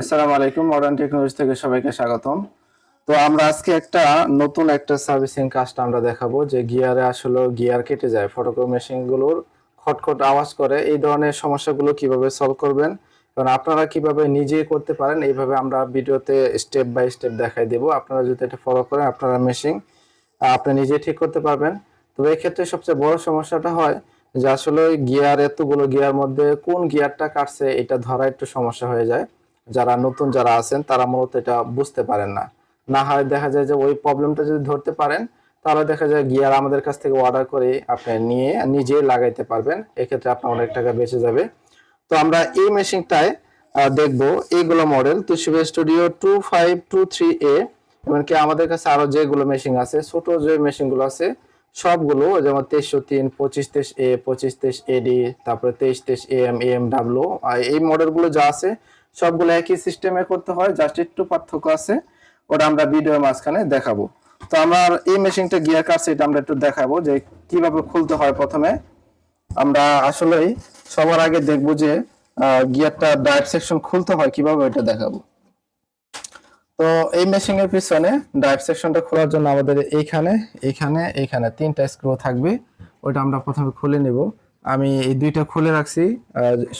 আসসালামু আলাইকুম modern technology থেকে সবাইকে স্বাগতম। তো আমরা আজকে একটা নতুন একটা সার্ভিসিং কাজটা আমরা দেখাবো, যে গিয়ারে আসলে গিয়ার কেটে যায় ফটোকো মেশিনগুলোর খটখট আওয়াজ করে। এই ধরনের সমস্যাগুলো কীভাবে সলভ করবেন কারণ আপনারা কীভাবে নিজে করতে পারেন, এইভাবে আমরা ভিডিওতে স্টেপ বাই স্টেপ দেখাই দেব। আপনারা যদি এটা ফলো করেন, আপনারা মেশিন আপনি নিজে ঠিক করতে পারবেন। তবে ক্ষেত্রে সবচেয়ে বড় সমস্যাটা হয় যে আসলে গিয়ার, এতগুলো গিয়ার মধ্যে কোন গিয়ারটা কাটছে, এটা ধরা একটু সমস্যা হয়ে যায়। যারা নতুন যারা আছেন, তারা মূলত এটা বুঝতে পারেন না। না হয় দেখা যায় যে ওই প্রবলেমটা যদি ধরতে পারেন, তাহলে দেখা যায় গিয়ার আমাদের কাছ থেকে অর্ডার করে আপনি নিয়ে নিজে লাগাইতে পারবেন। এক্ষেত্রে আপনার অনেক টাকা বেঁচে যাবে। তো আমরা এই মেশিনটায় দেখব এইগুলো model Toshiba studio two five two three A এমনকি আমাদের কাছে আরও যেগুলো মেশিন আছে, ছোট যে মেশিনগুলো আছে, সবগুলো যেমন তেইশশো তিন, পঁচিশ তেইশ এ পঁচিশ তেইশ এডি তারপরে তেইশ তেইশ এম এম ডাব্লু এই মডেলগুলো যা আছে সবগুলো একই সিস্টেমে করতে হয় জাস্ট একটু পার্থক্য আছে। ওটা আমরা ভিডিওর মাঝখানে দেখাবো। তো আমার এই মেশিনটা গিয়ার কাটছে এটা আমরা একটু দেখাবো যে কীভাবে খুলতে হয় প্রথমে। আমরা আসলেই সবার আগে দেখব যে গিয়ারটা ড্রাইভ সেকশন খুলতে হয় কীভাবে এটা দেখাবো। তো এই মেশিনের পিছনে ড্রাইভ সেকশনটা খোলার জন্য আমাদের এইখানে এইখানে এইখানে তিনটা স্ক্রু থাকবে। ওটা আমরা প্রথমে খুলে নেব। আমি এই দুইটা খুলে রাখছি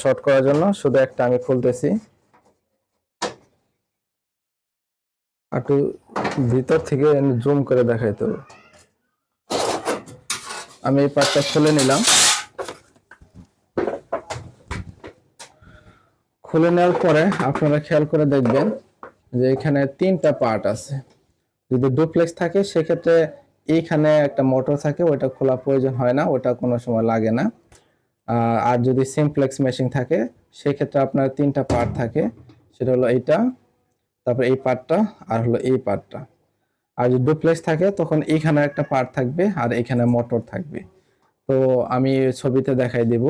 শর্ট করার জন্য। শুধু একটা আমি খুলতেছি। একটু ভিতর থেকে জুম করে দেখাইতে হবে। আমি এই পার্টটা খুলে নিলাম। খুলে নেওয়ার পরে আপনারা খেয়াল করে দেখবেন যে এখানে তিনটা পার্ট আছে। যদি ডুপ্লেক্স থাকে, সেক্ষেত্রে এইখানে একটা মোটর থাকে ওটা খোলা প্রয়োজন হয় না, ওটা কোনো সময় লাগে না। আর যদি সিমপ্লেক্স মেশিন থাকে, সেক্ষেত্রে আপনার তিনটা পার্ট থাকে, সেটা হলো এইটা তারপর এই পার্টটা আর হলো এই পার্টটা। আর যদি ডুপ্লেক্স থাকে, তখন এইখানে একটা পার্ট থাকবে আর এখানে মোটর থাকবে। তো আমি ছবিতে দেখাই দেব।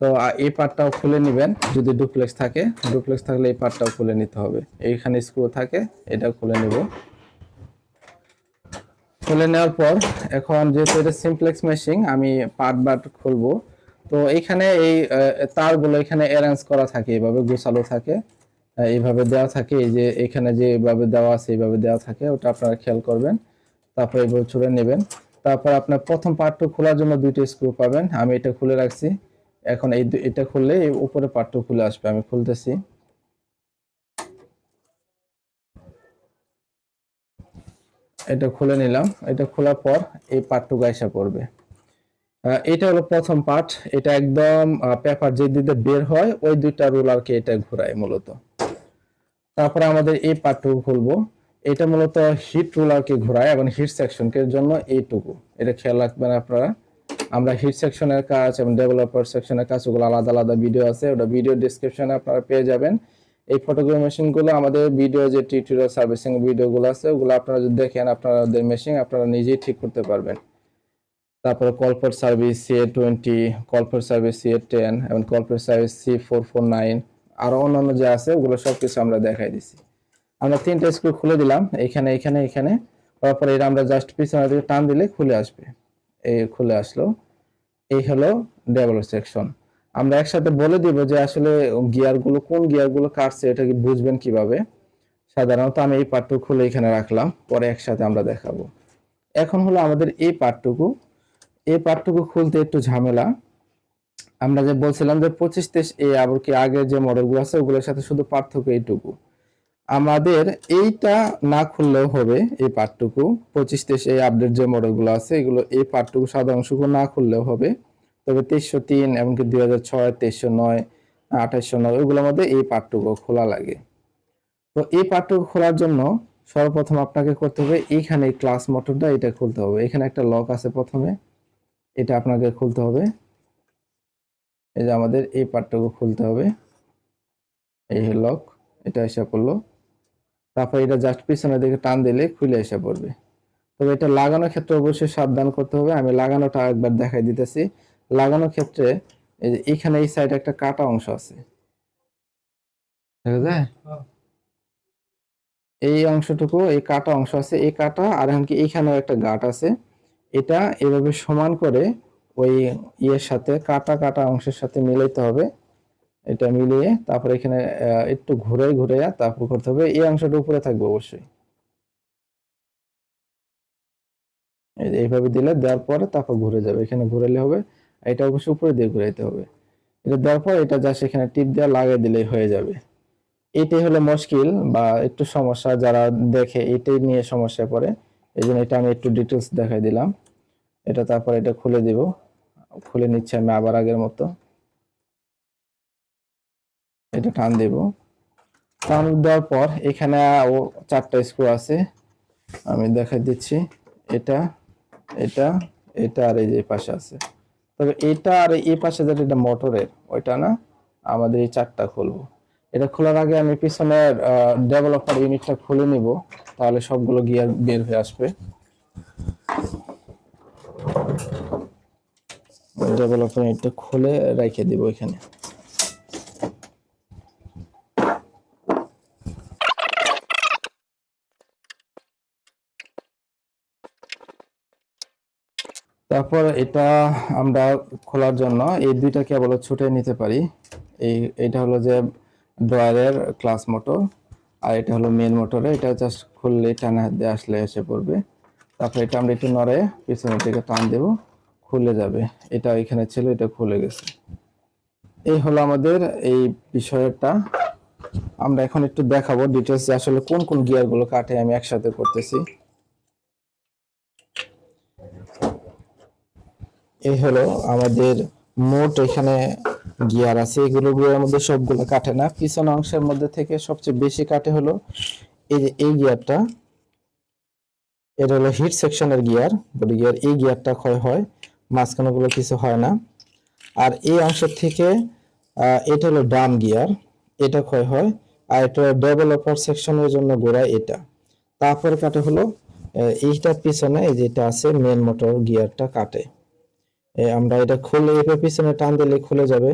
তো এই পার্টটাও খুলে নেবেন। যদি ডুপ্লেক্স থাকে ডুপ্লেক্স থাকলে এই পার্টটাও খুলে নিতে হবে। এইখানে স্ক্রু থাকে এটা খুলে নেব। খুলে নেওয়ার পর, এখন যেহেতু এটা সিমপ্লেক্স মেশিন আমি পার্ট বাট খুলবো। তো এইখানে এই তারগুলো এখানে অ্যারেঞ্জ করা থাকে, এভাবে গোছালো থাকে। এইভাবে দেওয়া থাকে, এই যে এখানে যে এইভাবে দেওয়া আছে, এইভাবে দেওয়া থাকে, ওটা আপনারা খেয়াল করবেন। তারপর এইভাবে ছুড়ে নেবেন। তারপর আপনার প্রথম পার্টটু খোলার জন্য দুইটা স্ক্রু পাবেন। আমি এটা খুলে রাখছি। এখন এই এটা খুললে এই উপরে পার্টটু খুলে আসবে। আমি খুলতেছি। এটা খুলে নিলাম। এটা খোলার পর এই পার্টটু গাইসা পড়বে। এটা হলো প্রথম পার্ট এটা একদম পেপার যে দিতে বের হয়, ওই দুইটা রোলারকে এটা ঘোরায় মূলত। তারপরে আমাদের এই পার্টটুকু খুলবো। এটা মূলত হিট রোলারকে ঘোরায় এবং হিট সেকশনকে জন্য এইটুকু। এটা খেয়াল রাখবেন আপনারা। আমরা হিট সেকশনের কাজ এবং ডেভেলপার সেকশনের কাজ ওগুলো আলাদা আলাদা ভিডিও আছে। ওটা ভিডিও ডিসক্রিপশনে আপনারা পেয়ে যাবেন। এই ফটোগ্রাফি মেশিনগুলো আমাদের ভিডিও যে টিউটোরিয়াল সার্ভিসিং ভিডিওগুলো আছে, ওগুলো আপনারা যদি দেখেন, আপনাদের মেশিন আপনারা নিজেই ঠিক করতে পারবেন। তারপরে call for service C A twenty call for service C A ten এবং call for service C four four nine আরও অন্যান্য যে আছে, ওগুলো সব কিছু আমরা দেখাই দিছি। আমরা তিনটা স্ক্রু খুলে দিলাম, এখানে এখানে এখানে তারপরে এটা আমরা জাস্ট পিছনে দিকে টান দিলে খুলে আসবে। এই খুলে আসলো। এই হলো ডেভেলপ সেকশন আমরা একসাথে বলে দিব যে আসলে গিয়ারগুলো, কোন গিয়ারগুলো কাটছে, এটা কি বুঝবেন কীভাবে? সাধারণত আমি এই পার্টটুকু খুলে এখানে রাখলাম, পরে একসাথে আমরা দেখাবো। এখন হলো আমাদের এই পার্টটুকু এই পার্টটুকু খুলতে একটু ঝামেলা। আমরা যে বলছিলাম যে পঁচিশ তেইশ এ আবার কি আগের যে মডেলগুলো আছে, ওগুলোর সাথে শুধু পার্থক্য এইটুকু। আমাদের এইটা না খুললেও হবে এই পার্টটুকু পঁচিশ তেইশ এই আপডেট যে মডেলগুলো আছে, এগুলো এই পার্টটুকু সাদা অংশটুকু না খুললেও হবে। তবে তেইশশো তিন এমনকি দুই হাজার ছয়, তেইশশো নয়, আঠাইশশো নয়, ওইগুলোর মধ্যে এই পার্টটুকু খোলা লাগে। তো এই পার্টটুকু খোলার জন্য সর্বপ্রথম আপনাকে করতে হবে, এইখানে ক্লাস মোটরটা এটা খুলতে হবে। এখানে একটা লক আছে প্রথমে। এটা আপনাকে খুলতে হবে। এই যে আমাদের এই পার্টটুকু খুলতে হবে। এই লক এটা এসে পড়ল। তারপর এটা জাস্ট পিছনের দিকে টান দিলে খুলে এসে পড়বে। তবে এটা লাগানোর ক্ষেত্রে অবশ্যই সাবধান করতে হবে। আমি লাগানোটা একবার দেখাই দিতেছি। লাগানোর ক্ষেত্রে এই যে এখানে এই সাইডে একটা কাটা অংশ আছে। দেখা যায়? এই অংশটুকু, এই কাটা অংশ আছে। এই কাটা, আর এমনকি এইখানেও একটা গাট আছে। এটা এভাবে সমান করে ওই ইয়ের সাথে কাটা কাটা অংশের সাথে মিলাইতে হবে। এটা মিলিয়ে তারপর এখানে একটু ঘুরে ঘুরে তারপর করতে হবে। এই অংশটা উপরে থাকবে অবশ্যই। এইভাবে দিলে দেওয়ার পরে তারপর ঘুরে যাবে। এখানে ঘুরালে হবে, এটা অবশ্যই উপরে দিয়ে ঘুরাইতে হবে। এটা দেওয়ার পর এটা যা সেখানে টিপ দেওয়া লাগিয়ে দিলেই হয়ে যাবে। এটাই হলো মুশকিল বা একটু সমস্যা, যারা দেখে এটাই নিয়ে সমস্যায় পড়ে। এই জন্য এটা আমি একটু ডিটেলস দেখাই দিলাম। এটা তারপর এটা খুলে দিব। খুলে নিচ্ছে আমি আবার আগের মতো। এটা টান দেব। টান দেওয়ার পর এখানে ও চারটা স্ক্রু আছে। আমি দেখাই দিচ্ছি। এটা এটা এটা আর এই যে পাশে আছে। তবে এটা আর এই পাশে যেটা এটা মোটরের ওইটা না? আমাদের এই চারটা খুলবো। এটা খোলার আগে আমি পিছনের ডেভেলপার ইউনিটটা খুলে নিব, তাহলে সবগুলো গিয়ার বের হয়ে আসবে। ডেভেলপার ইউনিটটা খুলে রেখে দিব এখানে। তারপর এটা আমরা খোলার জন্য এই দুইটা কেবল ছুটে নিতে পারি। এই, এটা হলো যে ড্রয়ারের ক্লাস মোটর, আর এটা হলো মেন মোটরে, এটা জাস্ট খুললে টানা হাত দিয়ে আসলে এসে পড়বে। তারপর এটা আমরা একটু নড়ে পিছনের দিকে টান দেব, খুলে যাবে। এটা এখানে ছিল, এটা খুলে গেছে। এই হলো আমাদের এই বিষয়টা। আমরা এখন একটু দেখাবো ডিটেলস আসলে কোন কোন গিয়ারগুলো কাটে আমি একসাথে করতেছি। এই হলো আমাদের মোট এখানে গিয়ার আছে, এগুলো গিয়ারের মধ্যে সবগুলো কাটে না। পিছন অংশের মধ্যে থেকে সবচেয়ে বেশি কাটে হলো এই যে, এই গিয়ারটা। এটা হলো হিট সেকশনের গিয়ার, বডি গিয়ার। এই গিয়ারটা ক্ষয় হয় মাঝখানে গুলো কিছু হয় না। আর এই অংশের থেকে এটা হলো ডাম গিয়ার, এটা ক্ষয় হয়। আর এটা ডেভেলপার সেকশনের জন্য গোড়া এটা। তারপরে কাটে হলো এইটার পিছনে, এই যেটা আছে মেন মোটর গিয়ারটা কাটে। আমরা এটা খুলে এর পিছনে টান দিলে খুলে যাবে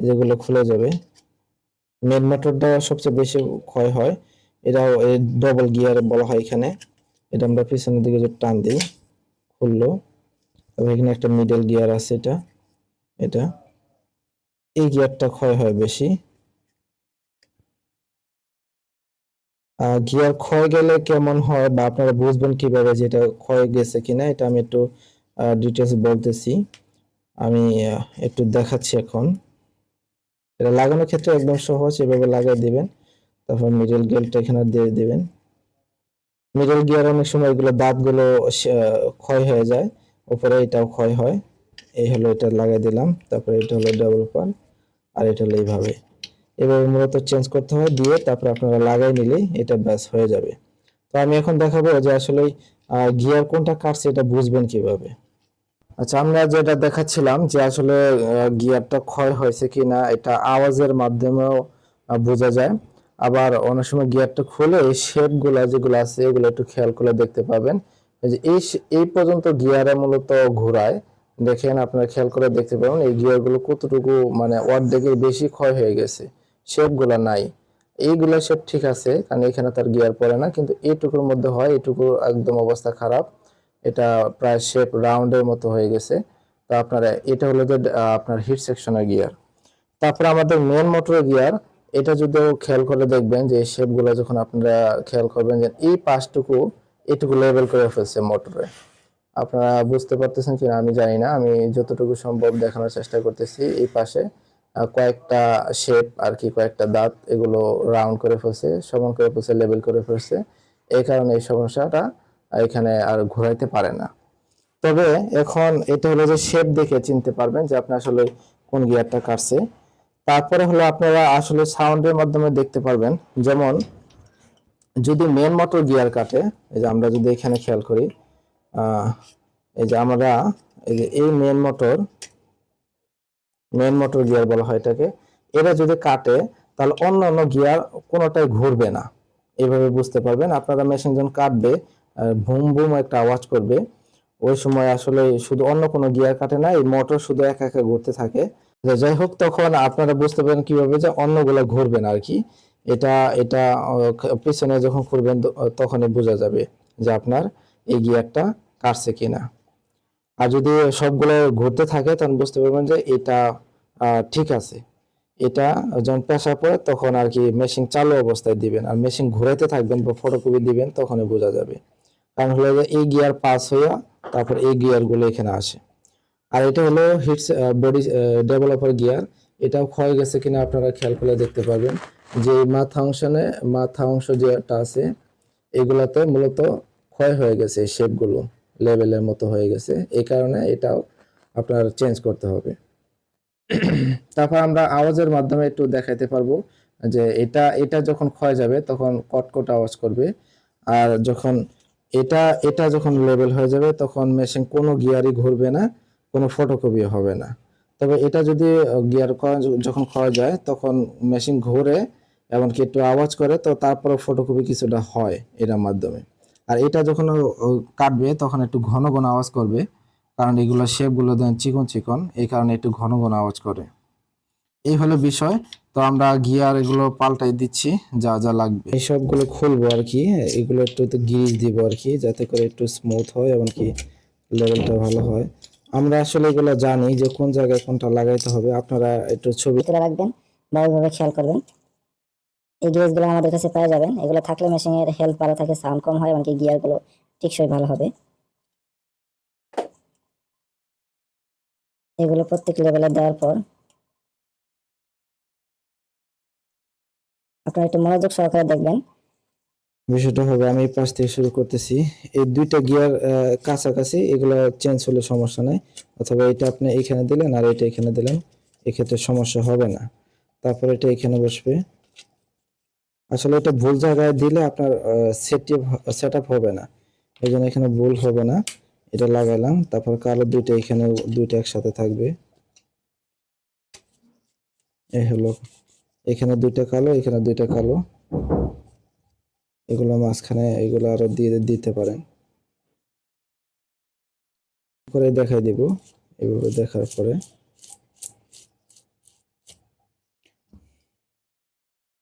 যেগুলো খুলে যাবে। মেন মোটরটা সবচেয়ে বেশি ক্ষয় হয় এটা ডবল গিয়ার বলা হয় এখানে। এটা আমরা পিছনের দিকে যে টান দিই, খুললো। তবে এখানে একটা মিডল গিয়ার আছে এটা এটা। এই গিয়ারটা ক্ষয় হয় বেশি। গিয়ার ক্ষয় গেলে কেমন হয় বা আপনারা বুঝবেন কীভাবে যে এটা ক্ষয় গেছে কিনা, এটা আমি একটু ডিটেলস বলতেছি। আমি একটু দেখাচ্ছি এখন। এটা লাগানোর ক্ষেত্রে একদম সহজ, এভাবে লাগাই দিবেন। তারপর মিডল গিয়ারটা এখানে দিয়ে দিবেন। মিডল গিয়ার অনেক সময় এগুলো দাঁতগুলো ক্ষয় হয়ে যায়। উপরে এটাও ক্ষয় হয়। এই হলো এটা লাগাই দিলাম। তারপরে এটা হলো ডেভেলপার আর এটা হলো এইভাবে। এভাবে মূলত চেঞ্জ করতে হয়, দিয়ে তারপরে আপনারা লাগাই নিলেই এটা ব্যাস হয়ে যাবে। তো আমি এখন দেখাবো যে আসলে গিয়ার কোনটা কাটছে এটা বুঝবেন কীভাবে। আচ্ছা আমরা যেটা দেখাচ্ছিলাম যে আসলে গিয়ারটা ক্ষয় হয়েছে কিনা, এটা আওয়াজের মাধ্যমেও বোঝা যায়। আবার অনেক সময় গিয়ারটা খুলে এই শেপগুলা যেগুলো আছে, এগুলো একটু খেয়াল করে দেখতে পাবেন। যে এই এই পর্যন্ত গিয়ারে মূলত ঘোরায়। দেখেন, আপনারা খেয়াল করে দেখতে পাবেন, এই গিয়ারগুলো কতটুকু মানে অর্ধেকের বেশি ক্ষয় হয়ে গেছে। শেপগুলা নাই। এইগুলা শেপ ঠিক আছে, কারণ এখানে তার গিয়ার পড়ে না, কিন্তু এইটুকুর মধ্যে হয় এইটুকু একদম অবস্থা খারাপ। এটা প্রায় শেপ রাউন্ডের মতো হয়ে গেছে। তো আপনারা, এটা হলো যে আপনার হিট সেকশনের গিয়ার তারপর আমাদের মেন মোটরের গিয়ার এটা যদিও খেয়াল করে দেখবেন যে শেপগুলো যখন আপনারা খেয়াল করবেন যে, এই পাশটুকু এটুকু লেভেল করে ফেলছে মোটরে আপনারা বুঝতে পারতেছেন কিনা আমি জানি না। আমি যতটুকু সম্ভব দেখানোর চেষ্টা করতেছি এই পাশে। কয়েকটা শেপ আর কি, কয়েকটা দাঁত এগুলো রাউন্ড করে ফেলছে, সমান করে ফেলছে লেভেল করে ফেলছে। এই কারণে এই সমস্যাটা এখানে আর ঘোরাইতে পারে না। তবে এখন এটা হলো যে শেপ দেখে চিনতে পারবেন যে আপনি আসলে কোন গিয়ারটা কাটছে। তারপরে হলো আপনারা আসলে সাউন্ডের মাধ্যমে দেখতে পারবেন। যেমন, যদি মেন মোটর গিয়ার কাটে, এই যে আমরা যদি এখানে খেয়াল করি এই যে আমরা, এই যে এই main motor main motor gear বলা হয় এটাকে, এটা যদি কাটে, তাহলে অন্য অন্য গিয়ার কোনোটাই ঘুরবে না। এইভাবে বুঝতে পারবেন। আপনারা মেশিন যখন কাটবে ভুম ভুম একটা আওয়াজ করবে। ওই সময় আসলে শুধু অন্য কোনো গিয়ার কাটে না, এই মোটর শুধু একা একা ঘুরতে থাকে। যাই হোক, তখন আপনারা বুঝতে পারেন কীভাবে যে অন্যগুলো ঘুরবে না আর কি। এটা এটা পিছনে যখন ঘুরবেন তখনই বোঝা যাবে যে আপনার এই গিয়ারটা কাটছে কিনা। আর যদি সবগুলো ঘুরতে থাকে তখন বুঝতে পারবেন যে এটা ঠিক আছে। এটা যখন প্রেসার পড়ে, তখন আর কি মেশিন চালু অবস্থায় দিবেন। আর মেশিন ঘুরাইতে থাকবেন বা ফটোকপি দিবেন, তখনই বোঝা যাবে। কারণ হলো যে এই গিয়ার পাস হইয়া তারপর এই গিয়ারগুলো এখানে আসে। আর এটা হলো হিটস বডি ডেভেলপার গিয়ার এটাও ক্ষয় গেছে কিনা আপনারা খেয়াল করলে দেখতে পাবেন যে মাথা অংশনে মাথা অংশ যেটা আছে, এগুলাতে মূলত ক্ষয় হয়ে গেছে শেপগুলো লেভেলের মতো হয়ে গেছে। এই কারণে এটাও আপনার চেঞ্জ করতে হবে। তারপর আমরা আওয়াজের মাধ্যমে একটু দেখাইতে পারব যে এটা এটা যখন ক্ষয় যাবে তখন কটকট আওয়াজ করবে। আর যখন এটা এটা যখন লেভেল হয়ে যাবে, তখন মেশিন কোনো গিয়ারই ঘুরবে না, কোনো ফটোকপি হবে না। তবে এটা যদি গিয়ার যখন ক্ষয় যায়, তখন মেশিন ঘুরে, এমনকি একটু আওয়াজ করে, তো তারপরে ফটোকপি কিছুটা হয় এটার মাধ্যমে। আর এটা যখন কাটবে, তখন একটু ঘন ঘন আওয়াজ করবে, কারণ এগুলো শেপগুলো দেন চিকন চিকন এই কারণে একটু ঘন ঘন আওয়াজ করে। এই হলো বিষয়। তো আমরা গিয়ার এগুলো পাল্টাই দিচ্ছি যা যা লাগবে। এই সবগুলো খুলবো আর কি এগুলো একটু গিজ দিব আর কি যাতে করে একটু স্মুথ হয় এমনকি লেভেলটা ভালো হয়। আমরা আসলে এগুলো জানি যে কোন জায়গায় কোনটা লাগাইতে হবে আপনারা একটু ছবি তুলে রাখবেন বা ওইভাবে খেয়াল করবেন। এই গিয়ারগুলো আমাদের কাছে পাওয়া যাবেন এগুলো থাকলে মেশিনের হেলথ ভালো থাকে সাউন্ড কম হয় এমনকি গিয়ারগুলো টিকসই ভালো হবে। এগুলো প্রত্যেক লেভেলে দেওয়ার পর আপনারা একটু মনোযোগ সহকারে দেখবেন। বিষয়টা হবে, আমি এই পাশ থেকে শুরু করতেছি। এই দুইটা গিয়ার কাছাকাছি এগুলো চেঞ্জ হলে সমস্যা নাই। অথবা এটা আপনি এখানে দিলেন আর এটা এখানে দিলেন, এক্ষেত্রে সমস্যা হবে না। তারপর এটা এখানে বসবে। আসলে এটা ভুল জায়গায় দিলে আপনার সেট আপ হবে না। এই জন্য এখানে ভুল হবে না। এটা লাগাইলাম তারপর কালো দুইটা এখানে দুইটা একসাথে থাকবে। এই হলো এখানে দুইটা কালো, এখানে দুইটা কালো। এগুলো মাঝখানে এগুলো আরও দিয়ে দিতে পারেন। করে দেখাই দিব, এভাবে দেখার পরে।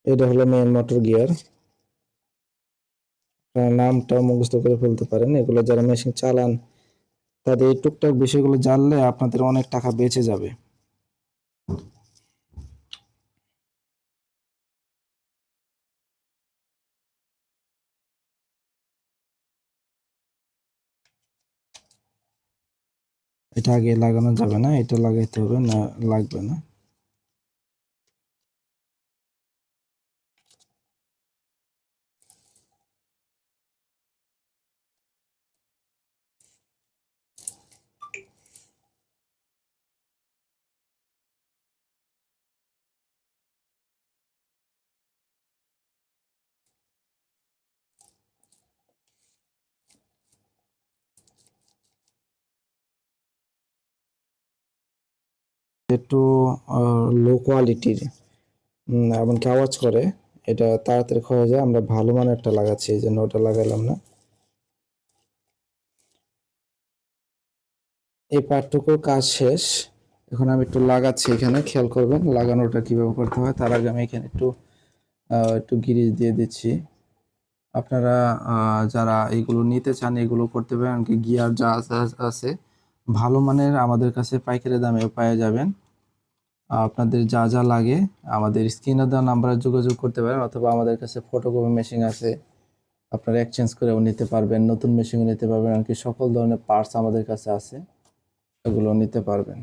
এটা হলো মেইন মোটর গিয়ার নামটা মুখস্থ করে ফেলতে পারেন। এগুলো যারা মেশিন চালান, তাদের এই টুকটাক বিষয়গুলো জানলে আপনাদের অনেক টাকা বেঁচে যাবে। এটা আগে লাগানো যাবে না এটা লাগাইতে হবে না লাগবে না। একটু লো কোয়ালিটির এমনকি আওয়াজ করে, এটা তাড়াতাড়ি ক্ষয় যায়, আমরা ভালো মানের একটা লাগাচ্ছি, এই জন্য ওটা লাগাইলাম না। এই পার্টটুকু কাজ শেষ। এখন আমি একটু লাগাচ্ছি এখানে, খেয়াল করবেন, লাগানোটা কীভাবে করতে হয়, তার আগে আমি এখানে একটু একটু গিরিজ দিয়ে দিচ্ছি। আপনারা যারা এগুলো নিতে চান, এগুলো করতে পারেন গিয়ার যা আছে- ভালো মানের আমাদের কাছে পাইকারি দামে পেয়ে যাবেন। আপনাদের যা যা লাগে আমাদের স্ক্রিনে দেওয়া নাম্বারে যোগাযোগ করতে পারেন অথবা আমাদের কাছে ফটোকপি মেশিন আছে। আপনারা এক্সচেঞ্জ করেও নিতে পারবেন, নতুন মেশিনও নিতে পারবেন, এমনকি সকল ধরনের পার্টস আমাদের কাছে আছে এগুলো নিতে পারবেন।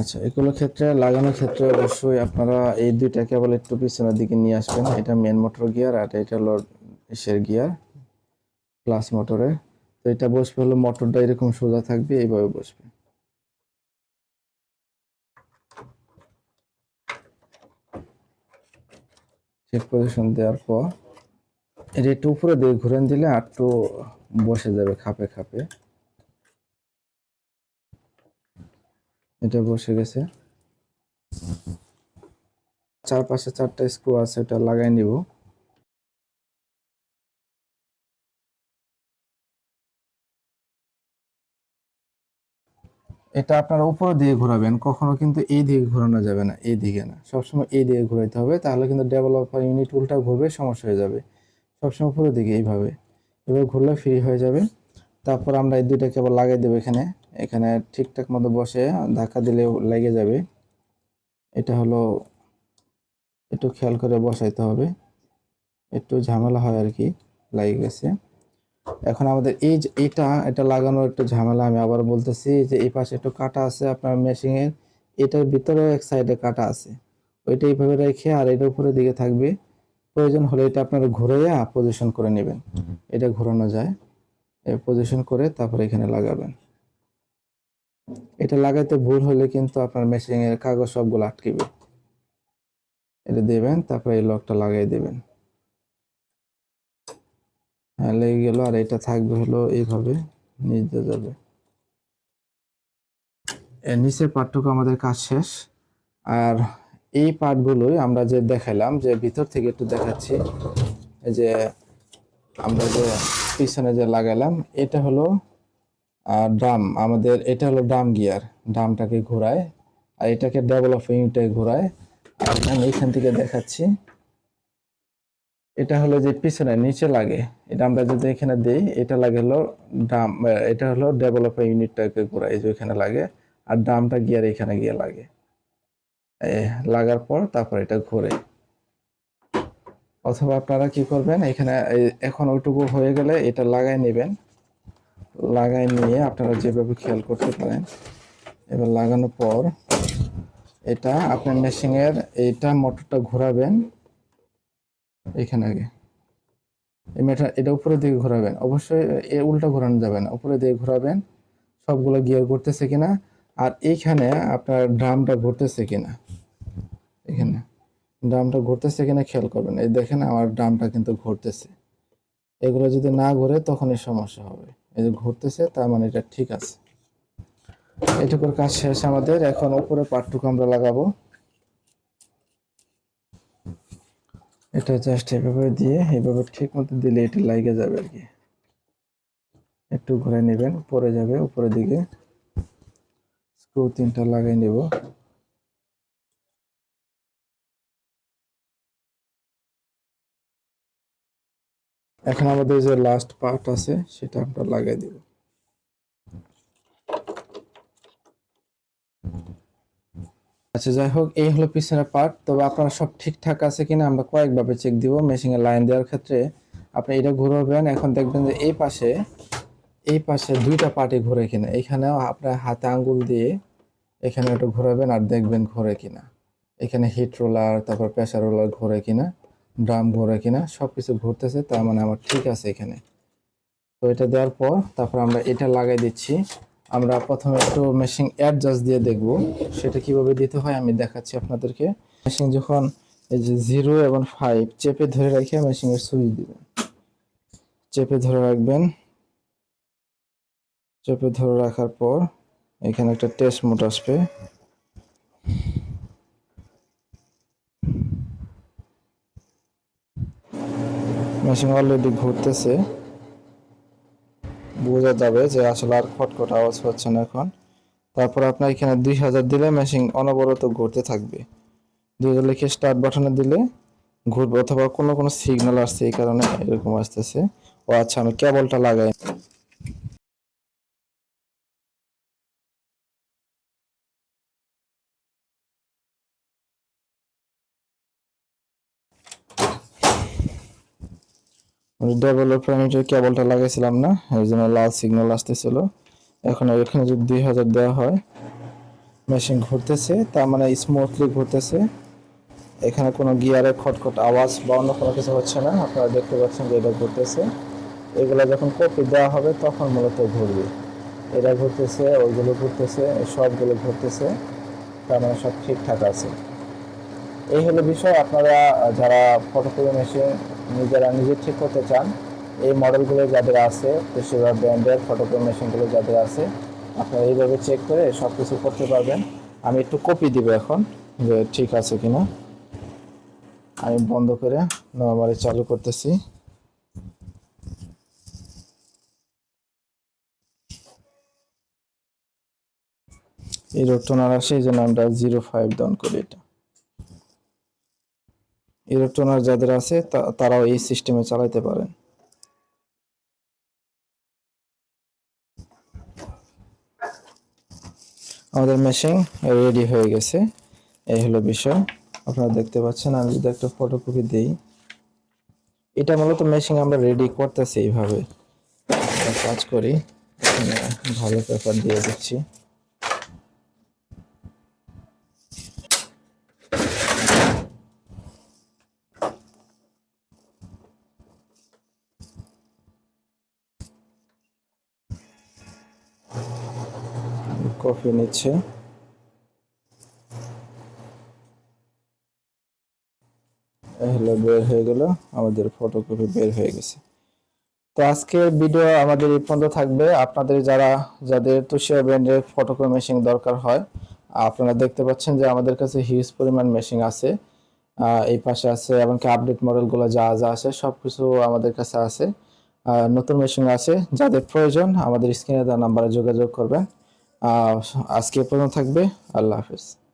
আচ্ছা এগুলো ক্ষেত্রে, লাগানোর ক্ষেত্রে অবশ্যই আপনারা এই দুইটা কেবল একটু পিছনের দিকে নিয়ে আসবেন। এটা মেন মোটর গিয়ার আর এটা হলো এসের গিয়ার প্লাস মোটরের তো এটা বসবে হলো, মোটরটা এরকম সোজা থাকবে, এইভাবে বসবে। চেক পজিশন দেওয়ার পর এটা একটু উপরে দিয়ে ঘুরেন দিলে আর একটু বসে যাবে খাপে খাপে। এটা বসে গেছে। চারপাশে চারটা স্ক্রু আছে, এটা লাগাই নিব। এটা আপনারা উপর দিয়ে ঘোরাবেন, কখনো কিন্তু এই দিকে ঘোরানো যাবে না, এই দিকে না। সবসময় এই দিকে ঘোরাইতে হবে, তাহলে কিন্তু ডেভেলপার ইউনিট উল্টা ঘুরবে, সমস্যা হয়ে যাবে। সবসময় উপরের দিকে এইভাবে। এভাবে ঘুরলে ফ্রি হয়ে যাবে। তারপর আমরা এই দুইটা কেবল লাগাই দেবো এখানে। এখানে ঠিকঠাক মতো বসে, ধাক্কা দিলে লেগে যাবে। এটা হলো, একটু খেয়াল করে বসাইতে হবে। একটু ঝামেলা হয় আর কি, লাগে গেছে। এখন আমাদের এই যে এটা এটা লাগানোর একটু ঝামেলা আমি আবার বলতেছি যে এই পাশে একটু কাটা আছে আপনার মেশিনের এটার ভিতরে এক সাইডে কাটা আছে। ওইটা এইভাবে রেখে আর এটা উপরের দিকে থাকবে। প্রয়োজন হলে এটা আপনারা ঘুরাইয়া পজিশন করে নেবেন। এটা ঘোরানো যায়। পজিশন করে তারপরে এখানে লাগাবেন। এটা লাগাইতে ভুল হলে কিন্তু আপনার মেশিনের কাগজ সবগুলো আটকিবে এটা দেবেন তারপরে এই লকটা লাগাই দেবেন। লেগে গেল আর এটা থাকবে হলো এইভাবে, নিচ যাবে। এর নিচের পার্টটুকু আমাদের কাজ শেষ। আর এই পার্টগুলোই আমরা যে দেখাইলাম যে ভিতর থেকে একটু দেখাচ্ছি যে আমরা যে পিছনে যে লাগাইলাম এটা হলো ড্রাম। আমাদের এটা হলো ড্রাম গিয়ার, ড্রামটাকে ঘোরায়, আর এটাকে ডেভেলপ ইউনিটে ঘোরায়। আর আমি এখান থেকে দেখাচ্ছি। এটা হলো যে পিছনে নিচে লাগে। এটা আমরা যদি এখানে দিই, এটা লাগে হলো ড্রাম এটা হলো ডেভেলপ ইউনিটটাকে ঘোরায় এই যে এখানে লাগে। আর ড্রামটা গিয়ার এখানে গিয়ে লাগে। লাগার পর তারপর এটা ঘোরে। অথবা আপনারা কি করবেন, এখানে এখন ওইটুকু হয়ে গেলে এটা লাগাই নেবেন। লাগাই নিয়ে আপনারা যেভাবে খেয়াল করতে পারেন। এবার লাগানোর পর এটা আপনার মেশিনের এইটা মোটরটা ঘোরাবেন। এখানে আগে। এই মেটা এটা উপরের দিকে ঘোরাবেন। অবশ্যই এ উল্টা ঘোরানো যাবে না। উপরের দিকে ঘোরাবেন, সবগুলো গিয়ার ঘুরতেছে কিনা, আর এইখানে আপনার ড্রামটা ঘুরতেছে কিনা। এখানে। ড্রামটা ঘুরতেছে কিনা খেয়াল করবেন। এই দেখেন আমার ড্রামটা কিন্তু ঘুরতেছে। এগুলো যদি না ঘুরে, তখনই সমস্যা হবে। এই যে ঘুরতেছে, তার মানে এটা ঠিক আছে। এটুকুর কাজ শেষ আমাদের। এখন উপরে পাটটুকু আমরা লাগাবো। এটা জাস্ট এভাবে দিয়ে, এভাবে ঠিক মতো দিলে এটা লাগে যাবে আর কি। একটু ঘুরে নেবেন, পরে যাবে, উপরের দিকে। স্ক্রু তিনটা লাগাই নেব। এখন আমাদের যে লাস্ট পার্ট আছে, সেটা আমরা লাগাই দিব। আচ্ছা যাই হোক, এই হলো পিছনের পার্ট তবে আপনারা সব ঠিকঠাক আছে কিনা আমরা কয়েকভাবে চেক দিব। মেশিনে লাইন দেওয়ার ক্ষেত্রে আপনি এটা ঘুরাবেন। এখন দেখবেন যে এই পাশে এই পাশে দুইটা পার্টি ঘুরে কিনা। এখানেও আপনার হাতে আঙ্গুল দিয়ে এখানে একটু ঘোরাবেন আর দেখবেন ঘোরে কিনা। এখানে হিট রোলার তারপর প্রেসার রোলার ঘোরে কিনা ড্রাম ঘোরে কিনা সব কিছু ঘুরতেছে। তার মানে আমার ঠিক আছে এখানে। তো এটা দেওয়ার পর, তারপর আমরা এটা লাগাই দিচ্ছি। আমরা প্রথমে একটু মেশিন অ্যাডজাস্ট দিয়ে দেখব, সেটা কীভাবে দিতে হয় আমি দেখাচ্ছি আপনাদেরকে। মেশিন যখন এই যে জিরো এবং ফাইভ চেপে ধরে রেখে মেশিনের সুইচ দিবেন। চেপে ধরে রাখবেন। চেপে ধরে রাখার পর এখানে একটা টেস্ট মোড আসবে। মেশিন অলরেডি ঘুরতেছে। বোঝা যাবে যে আসলে আর খটখট আওয়াজ হচ্ছে না এখন। তারপর আপনার এখানে দুই হাজার দিলে মেশিন অনবরত ঘুরতে থাকবে। দুই হাজার লিখে স্টার্ট বাটনে দিলে ঘুরবে, অথবা কোনো কোনো সিগন্যাল আসছে এই কারণে এরকম আসতেছে। ও আচ্ছা আমি কেবলটা লাগাই। ডেভেলপার আমি যে কেবলটা লাগাইছিলাম না, এই জন্য লাল সিগন্যাল আসতেছিল। এখন এখানে যদি দুই হাজার দেওয়া হয় মেশিন ঘুরতেছে, তার মানে স্মুথলি ঘুরতেছে। এখানে কোনো গিয়ারে খটখট আওয়াজ বা অন্য কোনো কিছু হচ্ছে না, আপনারা দেখতে পাচ্ছেন যে এটা ঘুরতেছে। এগুলো যখন কপি দেওয়া হবে, তখন মূলত ঘুরবে। এটা ঘুরতেছে, ওইগুলো ঘুরতেছে, সবগুলো ঘুরতেছে, তার মানে সব ঠিকঠাক আছে। এই হলো বিষয়। আপনারা যারা ফটোকপি মেশিন নিজেরা নিজে ঠিক করতে চান, এই মডেলগুলো যাদের আছে, বেশিরভাগ ব্র্যান্ডের ফটোকপি মেশিনগুলো যাদের আছে, আপনারা এইভাবে চেক করে সব কিছু করতে পারবেন। আমি একটু কপি দিব এখন যে ঠিক আছে কিনা। আমি বন্ধ করে নর্মালি চালু করতেছি। এই রোটোনার আসে, এই জন্য আমরা জিরো ফাইভ ডাউন করি এটা। ইলেকট্রনার যাদের আছে তারাও এই সিস্টেমে চালাতে পারেন। আমাদের মেশিন রেডি হয়ে গেছে। এই হলো বিষয়। আপনারা দেখতে পাচ্ছেন, আমি যদি একটা ফটোকপি দিই। এটা মূলত মেশিন আমরা রেডি করতেছি এইভাবে। কাজ করি। ভালো পেপার দিয়ে দিচ্ছি। কফি নিচ্ছে। হলো বের হয়ে গেল, আমাদের ফটোকপি বের হয়ে গেছে। তো আজকের ভিডিও আমাদের এই পর্যন্ত থাকবে। আপনাদের যারা, যাদের তুষিয়া ব্র্যান্ডের ফটোকপি মেশিন দরকার হয়, আপনারা দেখতে পাচ্ছেন যে আমাদের কাছে হিউজ পরিমাণ মেশিন আছে। এই পাশে আছে, এমনকি আপডেট মডেলগুলো যা যা আছে, সবকিছু আমাদের কাছে আছে। নতুন মেশিন আছে। যাদের প্রয়োজন, আমাদের স্ক্রিনে দেওয়া নাম্বারে যোগাযোগ করবেন। আজকে পর্যন্ত থাকবে। আল্লাহ হাফিজ।